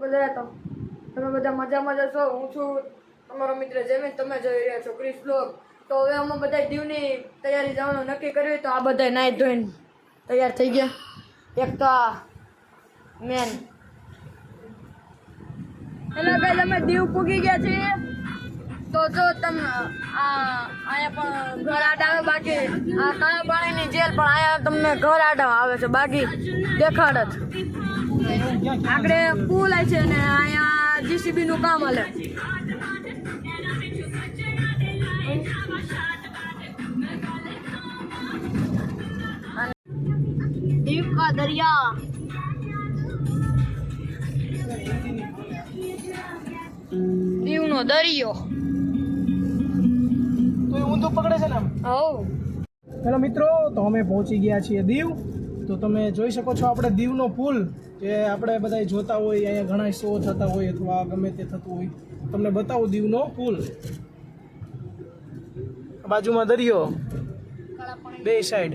બધા તો તમે બધા મજામાં જશો હું છું તમારો મિત્ર જેમિન, તમે જોઈ રહ્યા છો ક્રિસ બ્લોગ. તો હવે અમે બધા દીવની તૈયારી જવાનું નક્કી કર્યું તો આ બધા નાઈ ધોઈને તૈયાર થઈ ગયા. એક તો આ મેન. હેલો ગાઈસ, અમે દીવ પૂગી ગયા છીએ. તો જો તમે આ અહીંયા પણ ઘર આડા આવે બાકી. આ કાયા પાણીની જેલ પણ અહીંયા તમને ઘર આડા આવે છે બાકી. દેખાડ જ આગળ પુલ છે ને અહીંયા જીસીબી નું કામ હલે. દીવ કા દરિયા. દીવનો દરિયો. તો ઊંધું પકડે છે ને હવ. હેલો મિત્રો તો અમે પહોંચી ગયા છીએ દીવ. તો તમે જોઈ શકો છો આપણે દીવનો પુલ જે આપણે બધા જોતા હોય અહીંયા ઘણા શો થતા હોય અથવા ગમે તે થતું હોય. તમને બતાવું દીવનો પુલ. બાજુમાં દરિયો. બે સાઈડ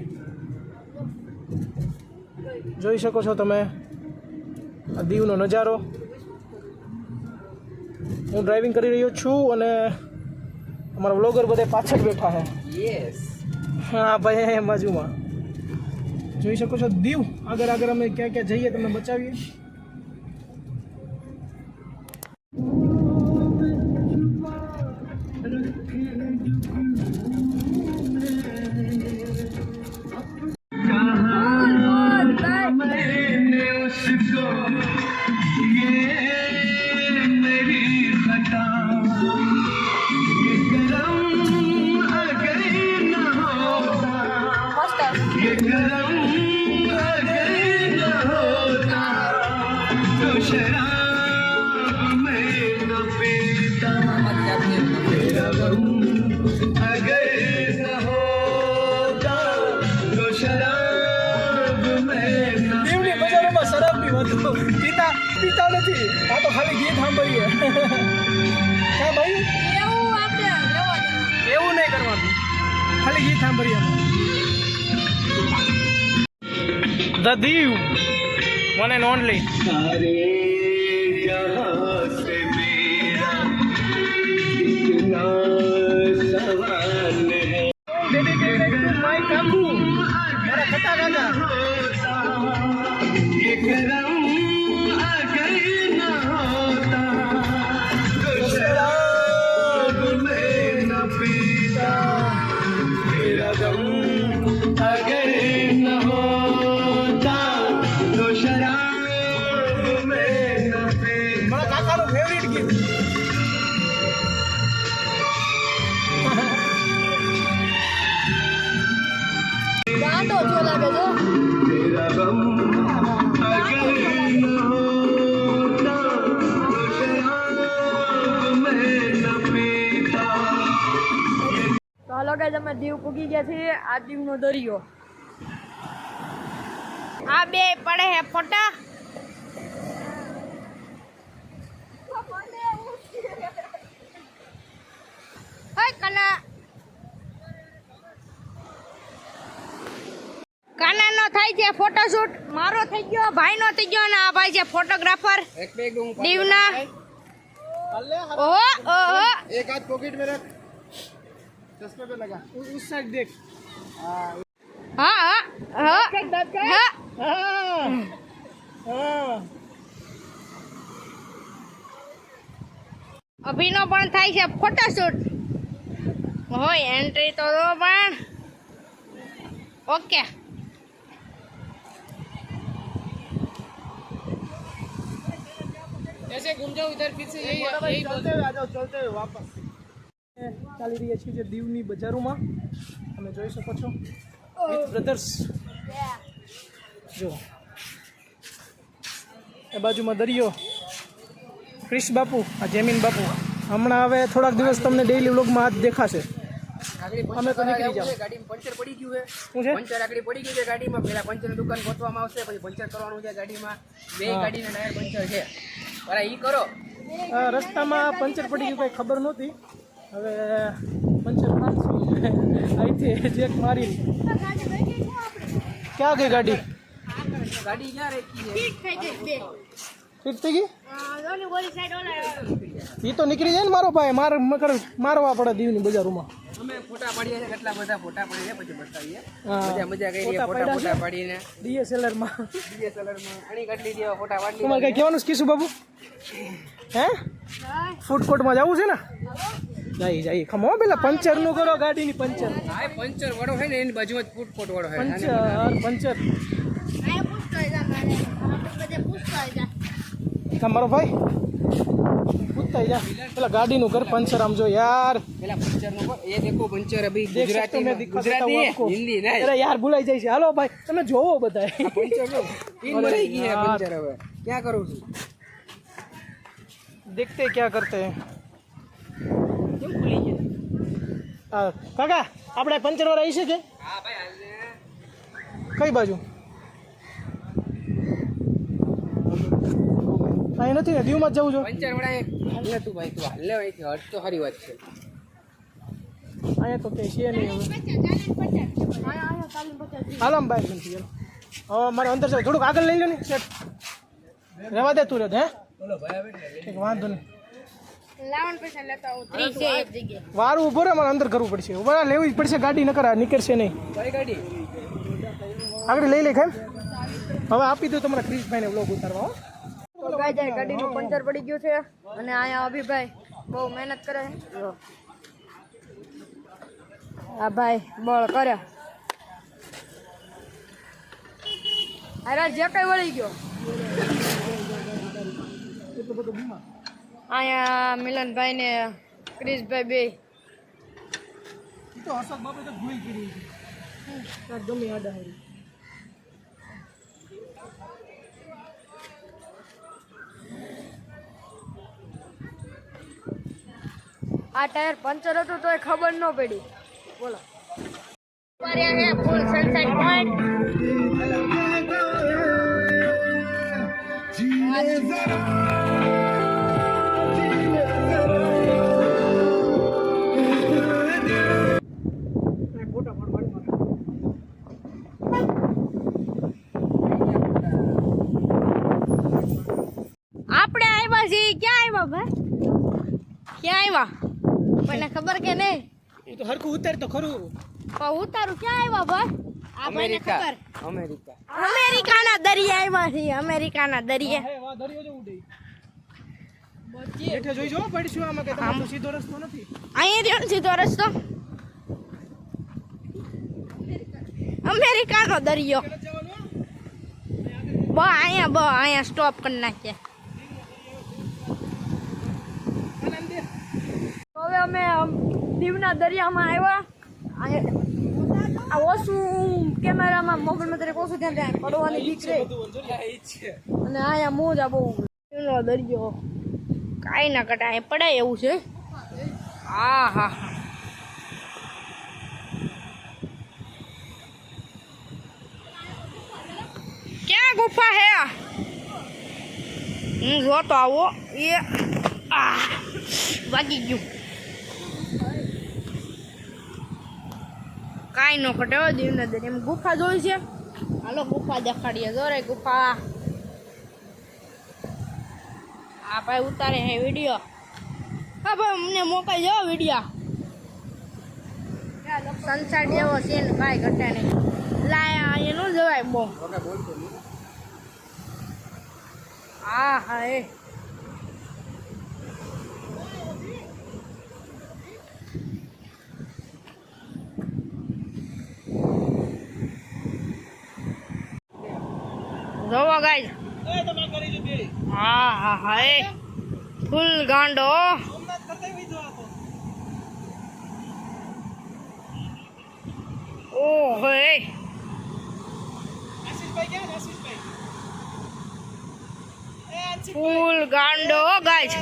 જોઈ શકો છો તમે આ દીવનો નજારો. હું ડ્રાઇવિંગ કરી રહ્યો છું અને અમારા વ્લોગર બધે પાછળ બેઠા છે હા ભાઈ બાજુમાં. જોઈ શકો છો. દીવ આગળ આગળ અમે ક્યાં ક્યાં જઈએ તમને બચાવીએ દીવની બજારોમાં પીતા પીતા નથી. આ તો ખાલી ગીત સાંભળીએ. ક્યાં ભાઈ? એવું આપણે એવું નહીં કરવાનું. ખાલી ગીત સાંભળીએ the Diu one and only કાકુ મારા કટા કાકા હાલો ગાઈઝ અમે દીવ પૂગી ગયા છીએ આ દીવનો દરિયો. આ બે પડે હે ફોટા. થાય છે ફોટોશૂટ મારો થઈ ગયો ભાઈનો થઈ ગયો અને આ ભાઈ છે ફોટોગ્રાફર દીવના ઓહો ઓહો एक हाथ पॉकेट में रख चश्मे पे लगा उस साइड देख હા હા હા હા हाँ हाँ અભિનો પણ થાય છે ફોટોશૂટ હોય એન્ટ્રી તો દો પણ ઓકે चलते हुए आ जाओ चलते हुए वापस ચાલી રહ્યા છીએ જે દીવની બજારોમાં તમે જોઈ શકો છો વિથ બ્રધર્સ જો એ બાજુમાં દરિયો ક્રિશ બાપુ આ જેમીન બાપુ હમણાં હવે થોડાક દિવસ તમને ડેઈલી વ્લોગમાં હાથ દેખાશે અમે તો નીકળી જાઓ ગાડીમાં પંચર પડી ગયું છે શું છે પંચર આગળ પડી ગયું છે ગાડીમાં પેલા પંચરની દુકાન ગોતવામાં આવશે પછી પંચર કરવાનું છે ગાડીમાં બે હા. ગાડીના ટાયર પંચર છે બરા ઈ કરો. રસ્તામાં પંચર પડી ગયું કંઈ ખબર નહોતી. હવે પંચર મારશું અહીંથી ચેક મારી ક્યાં ગઈ ગાડી? ગાડી ક્યાં રાખી છે? થઈ ગઈ આ ઓલી ઓલી સાઈડ ઓલા. એ તો નીકળી જાય ને મારો ભાઈ માર મકર મારવા પડે દીવની બજારોમાં. અમે ફોટા પાડીએ છીએ કેટલા બધા ફોટા પાડીએ પછી બતાવીએ. મજા મજા કરીએ ફોટા ફોટા? પાડીને. ડીએસએલઆરમાં. DSLR માં આની કેટલી જેવા ફોટા પાડી તમારે કઈ કહેવાનું છે કિશુ બાબુ? હે? ફૂડ જવું છે ને? જાય જાય. ખમો પેલા પંચરનું કરો ગાડીની પંચર. હા પંચર વાળો છે ને એની બાજુમાં જ ફૂટ કોટ વાળો છે પંચર પંચર. તમારો ભાઈ? પૂછતા જા પેલા ગાડીનું કર પંચર આમ જો યાર પેલા પંચર નું કો- એ દેખો પંચર અભી દેખ सकते हो मैं ગુજરાતી दिखा देता हूँ ગુજરાતી आपको હિન્દી નહીં अरे यार भुलाई જાય છે હાલો ભાઈ તમે જોવો બધા પંચર નો તીન ભરાઈ ગઈ છે યાર. પંચર હવે ક્યાં કરું છું देखते हैं क्या करते हैं કેમ ખુલી ગયા આ, કાકા આપણે પંચર વાળા આવી છે કે હા ભાઈ હાલને કઈ બાજુ અહીં નથી ને દીવમાં જ જવું છું. પંચર વડા એ હાલને તું ભાઈ તું હાલને અહીંથી હટ તો સારી વાત છે. અહીંયા તો કે છે નહીં હવે. આયા આયા કાલી હાલો બાઈક નથી ચાલો હવે મારે અંદર છે. થોડુંક આગળ લઈ લો ને સેટ રહેવા દે તું રે હે. કંઈક વાંધો નહીં. વારું ઊભો રહે મારે અંદર કરવું પડશે. ઊભા લેવી જ પડશે ગાડી ન નીકળશે નહીં. ગાડી? આગળ લઈ લે કેમ હવે આપી દો તમારા ક્રિશભાઈને વ્લોગ ઉતારવા ગાય જાય ગાડીનું પંચર પડી ગયું છે. અને અહીંયા અભિભાઈ બહુ મહેનત કરે. છે આ ભાઈ બળ કરે. અરે જે કઈ વળી ગયો. અહીંયા મિલનભાઈ ને ક્રિશભાઈ બે. તો હર્ષદ બાપે તો ભૂલ કરી છે ગમે આડા આ ટાયર પંચર હતું તોય ખબર ન પડી. બોલો. હે ફૂલ સનસેટ પોઈન્ટ ઉતાર તો ખરું. પણ ઉતારું ક્યાં આવ્યા ભાઈ અમેરિકા. ખબર? અમેરિકા. અમેરિકાના દરિયા આવ્યા છીએ અમેરિકાના દરિયા. દરિયો જોઈ જો પડીશું આમાં કે તમારો સીધો રસ્તો નથી. અહીંયા રહ્યો સીધો રસ્તો? અમેરિકાનો દરિયો. બ અહીંયા બ અહીંયા સ્ટોપ કરી નાખીએ હવે અમે અમ, દીવના દરિયામાં આવ્યા. આ ઓછું કેમેરામાં મોબાઈલમાં તરીકે ઓછું ધ્યાન પડવાની બીક રહે. અને આયા મોજા બહુ. એનો દરિયો કાંઈ ના કટાય પડાય એવું છે. હા હા ક્યાં ગુફા હે હું જોતો આવો. એ આ વાગી ગયું. કાંઈ નો કટે હો દીવના એમ ગુફા જોઈ છે? હાલો ગુફા દેખાડીએ. જોરે ગુફા. આ ભાઈ ઉતારે હે વીડિયો. હા ભાઈ અમને મોકલી જાઓ વીડિયો. સનસેટ જેવો સીન કાંઈ ઘટે નહીં. લાયા અહીંયા ન જવાય બહુ. હા હા એ. દીધી હા હા હા, એ. ફૂલ ગાંડો. એ. આશીષ ફૂલ ગાંડો ગાઈઝ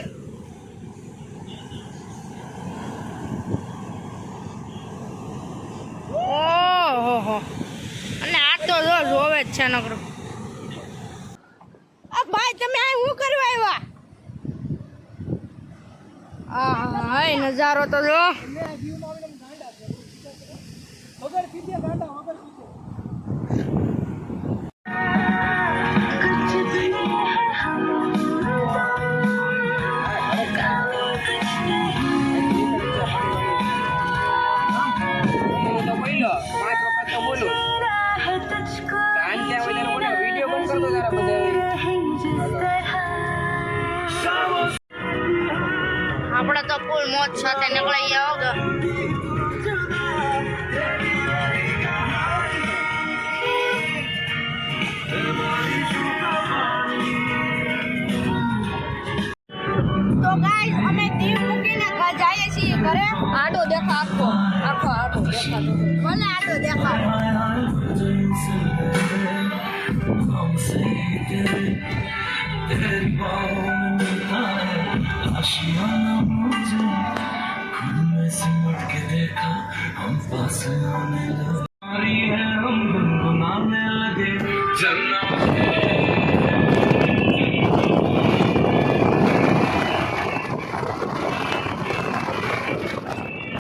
ઓહો અને આ તો જો, જોવે જ છે નકરો. ભાઈ તમે આ શું કરવા આવ્યા? આ હાય નજારો તો જો. के देखा हम पास आने लगे है हम गुनगुनाने लगे जन